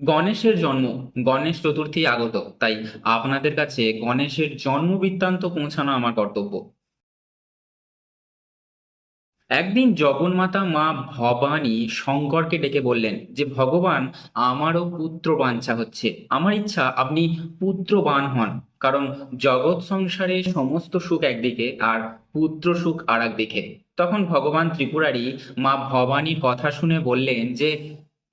গণেশের জন্ম, গণেশ চতুর্থী আগত। তাই আপনাদের কাছে গণেশের জন্ম বৃত্তান্ত পৌঁছানো আমার কর্তব্য। একদিন জগন্মাতা মা ভবানী শঙ্করকে ডেকে বললেন যে, ভগবান, আমারও পুত্র বাঞ্ছা হচ্ছে। আমার ইচ্ছা আপনি পুত্রবান হন, কারণ জগৎ সংসারে সমস্ত সুখ একদিকে আর পুত্র সুখ আর একদিকে তখন ভগবান ত্রিপুরারি মা ভবানীর কথা শুনে বললেন যে,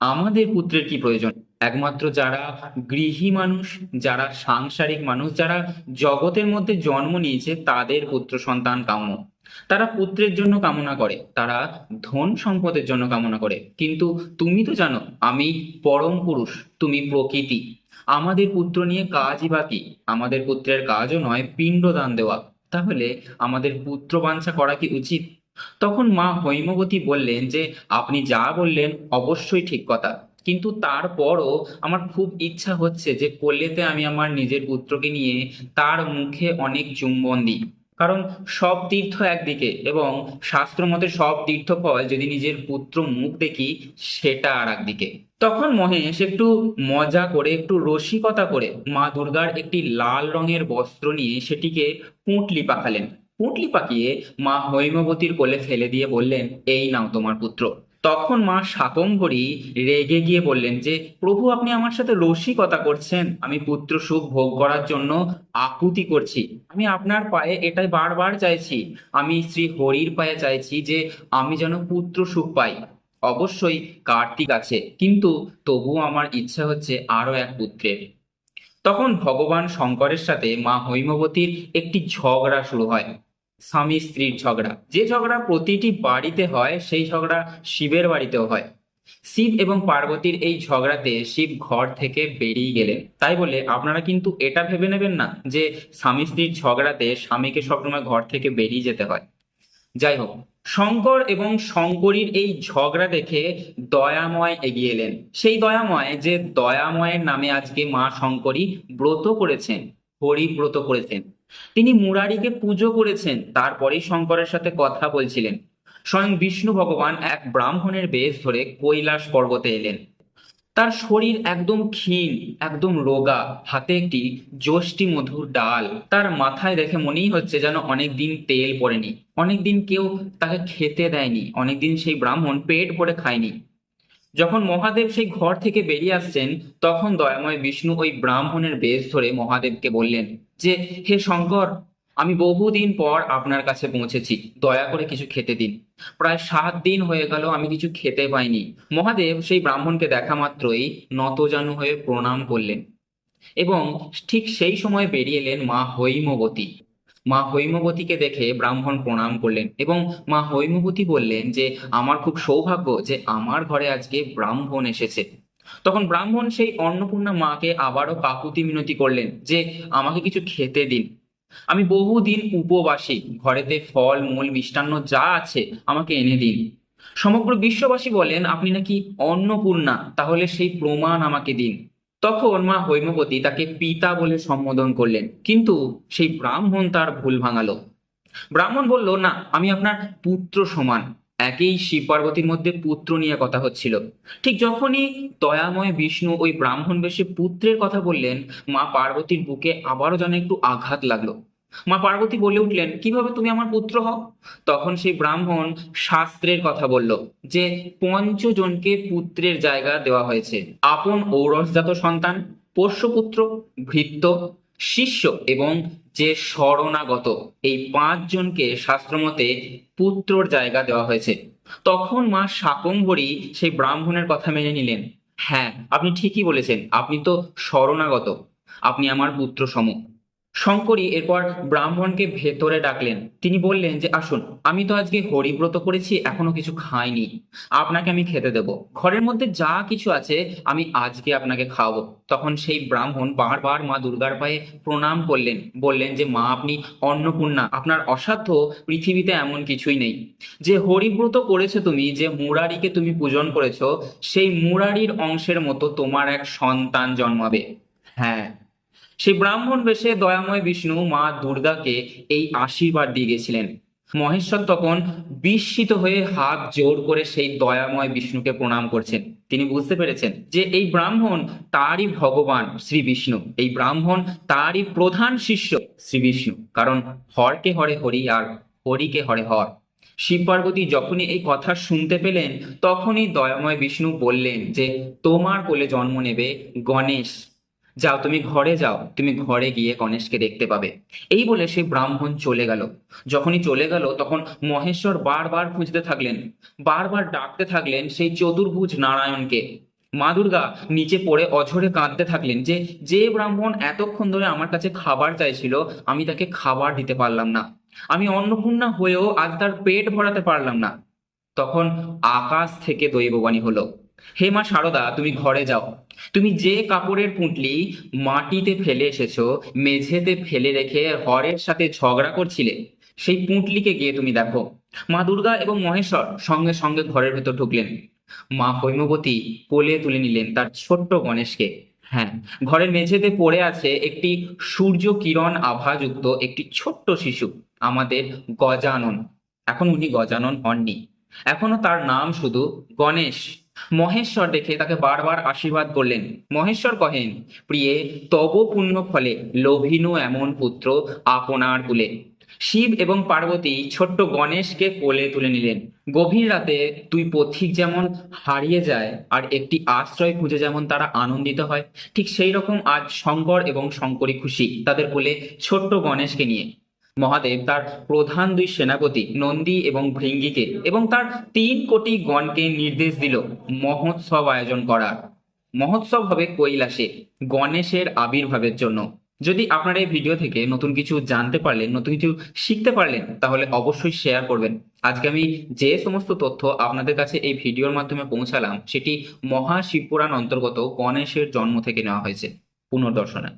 আমাদের পুত্রের কি প্রয়োজন? একমাত্র যারা গৃহী মানুষ, যারা সাংসারিক মানুষ, যারা জগতের মধ্যে জন্ম নিয়েছে, তাদের পুত্র সন্তান কাম্য তারা পুত্রের জন্য কামনা করে, তারা ধন সম্পদের জন্য কামনা করে। কিন্তু তুমি তো জানো, আমি পরম পুরুষ, তুমি প্রকৃতি। আমাদের পুত্র নিয়ে কাজই বাকি আমাদের পুত্রের কাজও নয়, পিণ্ডদান দেওয়া। তাহলে আমাদের পুত্র বাঞ্ছা করা কি উচিত? তখন মা হৈমবতী বললেন যে, আপনি যা বললেন অবশ্যই ঠিক কথা। কিন্তু তারপরও আমার খুব ইচ্ছা হচ্ছে যে কোল্লেতে আমি আমার নিজের পুত্রকে নিয়ে তার মুখে অনেক চুম্বন দিই। কারণ সব তীর্থ একদিকে এবং শাস্ত্র মতে সব তীর্থ তীর্থফল যদি নিজের পুত্র মুখ দেখি, সেটা আর একদিকে। তখন মহেশ একটু মজা করে, একটু রসিকতা করে মা দুর্গার একটি লাল রঙের বস্ত্র নিয়ে সেটিকে পুঁটলি পাকালেন। পুঁটলি পাকিয়ে মা হৈমবতীর কোলে ফেলে দিয়ে বললেন, এই নাও তোমার পুত্র। তখন মা শাকম্ভরী রেগে গিয়ে বললেন যে, প্রভু, আপনি আমার সাথে রসিকতা করছেন। আমি পুত্র সুখ ভোগ করার জন্য আকুতি করছি। আমি আপনার পায়ে এটাই বারবার চাইছি। আমি শ্রী হরির পায়ে চাইছি যে, আমি যেন পুত্র সুখ পাই। অবশ্যই কার্তিক আছে, কিন্তু তবুও আমার ইচ্ছা হচ্ছে আরও এক পুত্রের। তখন ভগবান শঙ্করের সাথে মা হৈমবতীর একটি ঝগড়া শুরু হয়। স্বামী স্ত্রীর ঝগড়া। যে ঝগড়া প্রতিটি বাড়িতে হয়, সেই ঝগড়া শিবের বাড়িতেও হয়। শিব এবং পার্বতীর এই ঝগড়াতে শিব ঘর থেকে বেরিয়ে গেলেন। তাই বলে আপনারা কিন্তু এটা ভেবে নেবেন না যে স্বামী স্ত্রীর ঝগড়াতে স্বামীকে সবসময় ঘর থেকে বেরিয়ে যেতে হয়। যাই হোক, শঙ্কর এবং শঙ্করীর এই ঝগড়া দেখে দয়াময় এগিয়ে এলেন। সেই দয়াময় যে দয়াময়ের নামে আজকে মা শঙ্করী ব্রত করেছেন হরি ব্রত করেছেন। তিনি মুরারিকে পুজো করেছেন, তারপরেই শঙ্করের সাথে কথা বলছিলেন। স্বয়ং বিষ্ণু ভগবান এক ব্রাহ্মণের বেশ ধরে কৈলাস পর্বতে এলেন। তার শরীর একদম ক্ষীণ, একদম রোগা, হাতে একটি যষ্টি মধুর ডাল। তার মাথায় দেখে মনেই হচ্ছে যেন অনেকদিন তেল পড়েনি। অনেকদিন কেউ তাকে খেতে দেয়নি। অনেকদিন সেই ব্রাহ্মণ পেট ভরে খায়নি। যখন মহাদেব সেই ঘর থেকে বেরিয়ে আসছেন, তখন দয়াময় বিষ্ণু ওই ব্রাহ্মণের বেশ ধরে মহাদেবকে বললেন যে, হে শঙ্কর, আমি বহুদিন পর আপনার কাছে পৌঁছেছি। দয়া করে কিছু খেতে দিন। প্রায় সাত দিন হয়ে গেল আমি কিছু খেতে পাইনি মহাদেব সেই ব্রাহ্মণকে দেখা মাত্রই নতজানু হয়ে প্রণাম করলেন এবং ঠিক সেই সময় বেরিয়ে এলেন মা হৈমবতী। মা হৈমবতীকে দেখে ব্রাহ্মণ প্রণাম করলেন এবং মা হৈমবতী বললেন যে, আমার খুব সৌভাগ্য যে আমার ঘরে আজকে ব্রাহ্মণ এসেছে। তখন ব্রাহ্মণ সেই অন্নপূর্ণা মাকে আবারও কাকুতি মিনতি করলেন যে, আমাকে কিছু খেতে দিন। আমি বহুদিন উপবাসী। ঘরেতে ফল, মূল, মিষ্টান্ন যা আছে আমাকে এনে দিন। সমগ্র বিশ্ববাসী বলেন, আপনি নাকি অন্নপূর্ণা, তাহলে সেই প্রমাণ আমাকে দিন। তখন মা হৈমবতী তাকে পিতা বলে সম্বোধন করলেন। কিন্তু সেই ব্রাহ্মণ তার ভুল ভাঙালো। ব্রাহ্মণ বলল, না, আমি আপনার পুত্র সমান। একই শিব পার্বতীর মধ্যে পুত্র নিয়ে কথা হচ্ছিল। ঠিক যখনই দয়াময় বিষ্ণু ওই ব্রাহ্মণ বেশে পুত্রের কথা বললেন, মা পার্বতীর বুকে আবারও যেন একটু আঘাত লাগল। মা পার্বতী বলে উঠলেন, কীভাবে তুমি আমার পুত্র হও? তখন সেই ব্রাহ্মণ শাস্ত্রের কথা বলল, যে পঞ্চজনকে পুত্রের জায়গা দেওয়া হয়েছে। আপন ঔরসজাত সন্তান, পোষ্যপুত্র, ভৃত্য, শিষ্য এবং যে শরণাগত, এই পাঁচজনকে শাস্ত্রমতে পুত্রর জায়গা দেওয়া হয়েছে। তখন মা শাকম্ভরী সেই ব্রাহ্মণের কথা মেনে নিলেন হ্যাঁ আপনি ঠিকই বলেছেন, আপনি তো শরণাগত, আপনি আমার পুত্র সম শঙ্করী এরপর ব্রাহ্মণকে ভেতরে ডাকলেন। তিনি বললেন যে, আসুন, আমি তো আজকে হরিব্রত করেছি, এখনও কিছু খাইনি। আপনাকে আমি খেতে দেব। ঘরের মধ্যে যা কিছু আছে, আমি আজকে আপনাকে খাওয়াবো। তখন সেই ব্রাহ্মণ বারবার মা দুর্গার পায়ে প্রণাম করলেন। বললেন যে, মা, আপনি অন্নপূর্ণা, আপনার অসাধ্য পৃথিবীতে এমন কিছুই নেই। যে হরিব্রত করেছ তুমি, যে মুরারিকে তুমি পূজন করেছ, সেই মুরারির অংশের মতো তোমার এক সন্তান জন্মাবে। হ্যাঁ সেই ব্রাহ্মণ বেশে দয়াময় বিষ্ণু মা দুর্গাকে এই আশীর্বাদ দিয়ে গেছিলেন। মহেশ্বর তখন বিস্মিত হয়ে হাত জোর করে সেই দয়াময় বিষ্ণুকে প্রণাম করছেন। তিনি বুঝতে পেরেছেন যে এই ব্রাহ্মণ তারই ভগবান শ্রী বিষ্ণু। এই ব্রাহ্মণ তারই প্রধান শিষ্য শ্রী বিষ্ণু। কারণ হরকে হরে হরি আর হরিকে হরে হর। শিব পার্বতী যখনই এই কথা শুনতে পেলেন, তখনই দয়াময় বিষ্ণু বললেন যে, তোমার কোলে জন্ম নেবে গণেশ। যাও, তুমি ঘরে যাও। তুমি ঘরে গিয়ে গণেশকে দেখতে পাবে। এই বলে সেই ব্রাহ্মণ চলে গেল। যখনই চলে গেল, তখন মহেশ্বর বারবার খুঁজতে থাকলেন। বারবার ডাকতে থাকলেন সেই চতুর্ভুজ নারায়ণকে। মা দুর্গা নিচে পড়ে অঝরে কাঁদতে থাকলেন যে যে ব্রাহ্মণ এতক্ষণ ধরে আমার কাছে খাবার চাইছিল, আমি তাকে খাবার দিতে পারলাম না। আমি অন্নপূর্ণা হয়েও আজ তার পেট ভরাতে পারলাম না। তখন আকাশ থেকে দৈববাণী হলো। হে মা সারদা, তুমি ঘরে যাও। তুমি যে কাপড়ের পুঁটলি মাটিতে ফেলে এসেছ, মেঝেতে ফেলে রেখে হরের সাথে ঝগড়া করছিলে, সেই পুঁটলিকে গিয়ে তুমি দেখো। মা দুর্গা এবং মহেশ্বর সঙ্গে সঙ্গে ঘরের ভেতর ঢুকলেন। মা হৈমবতী কোলে তুলে নিলেন তার ছোট্ট গণেশকে। হ্যাঁ ঘরের মেঝেতে পড়ে আছে একটি সূর্য কিরণ আভাযুক্ত একটি ছোট্ট শিশু, আমাদের গজানন। এখন উনি গজানন হননি। এখনও তার নাম শুধু গণেশ। মহেশ্বর দেখে তাকে বারবার আশীর্বাদ করলেন। মহেশ্বর কহেন, প্রিয়ে, তব পুণ্য ফলে লোভিনু এমন পুত্র আপনার কুলে। শিব এবং পার্বতী ছোট্ট গণেশকে কোলে তুলে নিলেন। গভীর রাতে দুই পথিক যেমন হারিয়ে যায় আর একটি আশ্রয় খুঁজে যেমন তারা আনন্দিত হয়, ঠিক সেই রকম আজ শঙ্কর এবং শঙ্করী খুশি তাদের কোলে ছোট্ট গণেশকে নিয়ে। মহাদেব তার প্রধান দুই সেনাপতি নন্দী এবং ভৃঙ্গিকে এবং তার তিন কোটি গণকে নির্দেশ দিল মহোৎসব আয়োজন করার। মহোৎসব হবে কৈলাসে, গণেশের আবির্ভাবের জন্য। যদি আপনারা এই ভিডিও থেকে নতুন কিছু জানতে পারলেন, নতুন কিছু শিখতে পারলেন, তাহলে অবশ্যই শেয়ার করবেন। আজকে আমি যে সমস্ত তথ্য আপনাদের কাছে এই ভিডিওর মাধ্যমে পৌঁছালাম, সেটি মহাশিবপুরাণ অন্তর্গত গণেশের জন্ম থেকে নেওয়া হয়েছে, পুনর্দর্শনে।